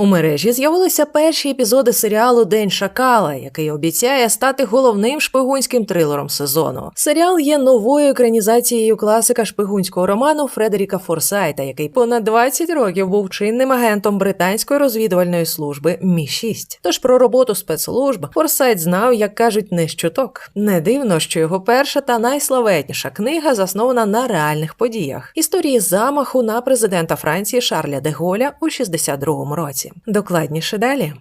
У мережі з'явилися перші епізоди серіалу День Шакала, який обіцяє стати головним шпигунським трилером сезону. Серіал є новою екранізацією класика шпигунського роману Фредеріка Форсайта, який понад 20 років був чинним агентом британської розвідувальної служби Мі 6 Тож про роботу спецслужб Форсайт знав, як кажуть, не з чуток. Не дивно, що його перша та найславетніша книга заснована на реальних подіях історії замаху на президента Франції Шарля де Голля у 62-му році. Докладніше далі.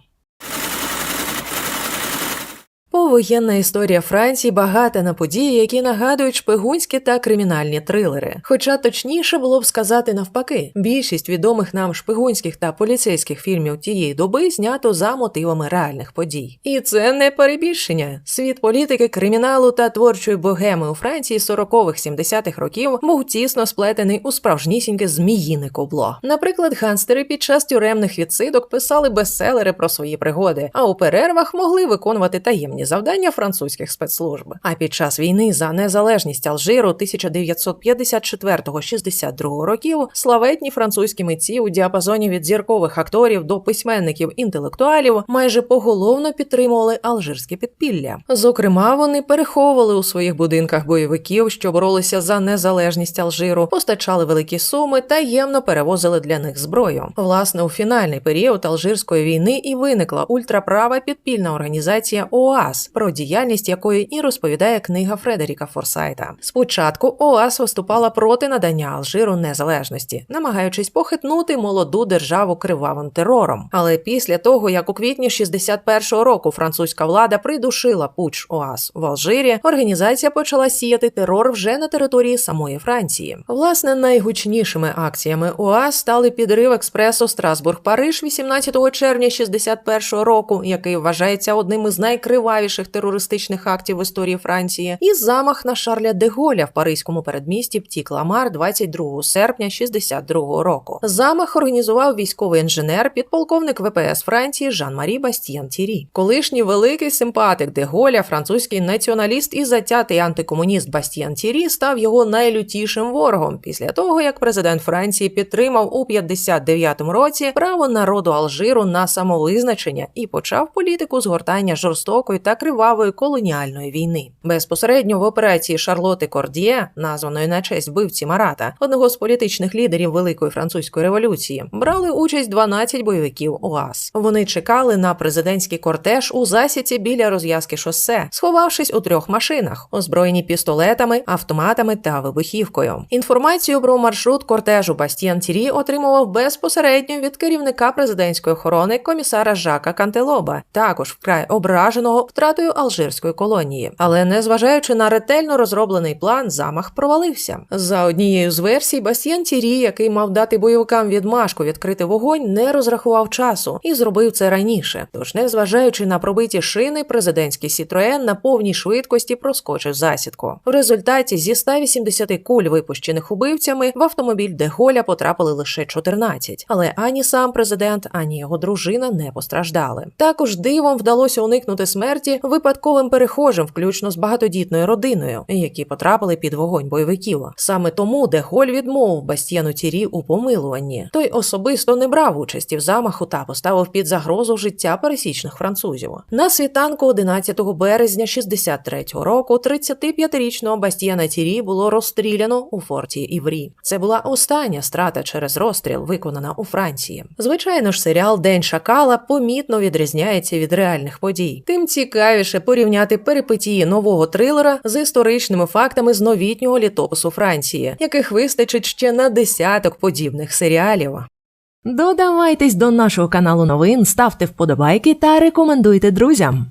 Повоєнна історія Франції багата на події, які нагадують шпигунські та кримінальні трилери. Хоча точніше було б сказати навпаки, більшість відомих нам шпигунських та поліцейських фільмів тієї доби знято за мотивами реальних подій. І це не перебільшення. Світ політики, криміналу та творчої богеми у Франції 40-х 70-х років був тісно сплетений у справжнісіньке зміїне кобло. Наприклад, ганстери під час тюремних відсидок писали бестселери про свої пригоди, а у перервах могли виконувати таємні завдання французьких спецслужб. А під час війни за незалежність Алжиру 1954-62 років славетні французькі митці у діапазоні від зіркових акторів до письменників інтелектуалів майже поголовно підтримували алжирське підпілля. Зокрема, вони переховували у своїх будинках бойовиків, що боролися за незалежність Алжиру, постачали великі суми та ємно перевозили для них зброю. Власне, у фінальний період Алжирської війни і виникла ультраправа підпільна організація ОАС, про діяльність якої і розповідає книга Фредеріка Форсайта. Спочатку ОАС виступала проти надання Алжиру незалежності, намагаючись похитнути молоду державу кривавим терором. Але після того, як у квітні 61-го року французька влада придушила пуч ОАС в Алжирі, організація почала сіяти терор вже на території самої Франції. Власне, найгучнішими акціями ОАС стали підрив експресу Страсбург-Париж 18 червня 61-го року, який вважається одним із найкривавіших терористичних актів в історії Франції, і замах на Шарля де Голля в паризькому передмісті Птік-Ламар 22 серпня 62 року. Замах організував військовий інженер, підполковник ВПС Франції Жан-Марі Бастіян Тірі. Колишній великий симпатик де Голля, французький націоналіст і затятий антикомуніст Бастіян Тірі став його найлютішим ворогом після того, як президент Франції підтримав у 59-му році право народу Алжиру на самовизначення і почав політику згортання жорстокої та кривавої колоніальної війни. Безпосередньо в операції Шарлоти Кордіє, названої на честь вбивці Марата, одного з політичних лідерів Великої французької революції, брали участь 12 бойовиків ОАС. Вони чекали на президентський кортеж у засіці біля розв'язки шосе, сховавшись у трьох машинах, озброєні пістолетами, автоматами та вибухівкою. Інформацію про маршрут кортежу Бастіан Тірі отримував безпосередньо від керівника президентської охорони комісара Жака Кантелоба, також вкрай ображеного втратою алжирської колонії. Але незважаючи на ретельно розроблений план, замах провалився. За однією з версій, Бастіан Тірі, який мав дати бойовикам відмашку відкрити вогонь, не розрахував часу і зробив це раніше. Тож, незважаючи на пробиті шини, президентський Сітроен на повній швидкості проскочив засідку. В результаті зі 180 куль, випущених убивцями, в автомобіль Деголя потрапили лише 14. Але ані сам президент, ані його дружина не постраждали. Також дивом вдалося уникнути смерті випадковим перехожим, включно з багатодітною родиною, які потрапили під вогонь бойовиків. Саме тому Деголь відмовив Бастіану Тірі у помилуванні. Той особисто не брав участі в замаху та поставив під загрозу життя пересічних французів. На світанку 11 березня 63-го року 35-річного Бастіана Тірі було розстріляно у форті Іврі. Це була остання страта через розстріл, виконана у Франції. Звичайно ж, серіал День Шакала помітно відрізняється від реальних подій. Тим цікавіше порівняти перипетії нового трилера з історичними фактами з новітнього літопису Франції, яких вистачить ще на десяток подібних серіалів. Додавайтесь до нашого каналу новин, ставте вподобайки та рекомендуйте друзям.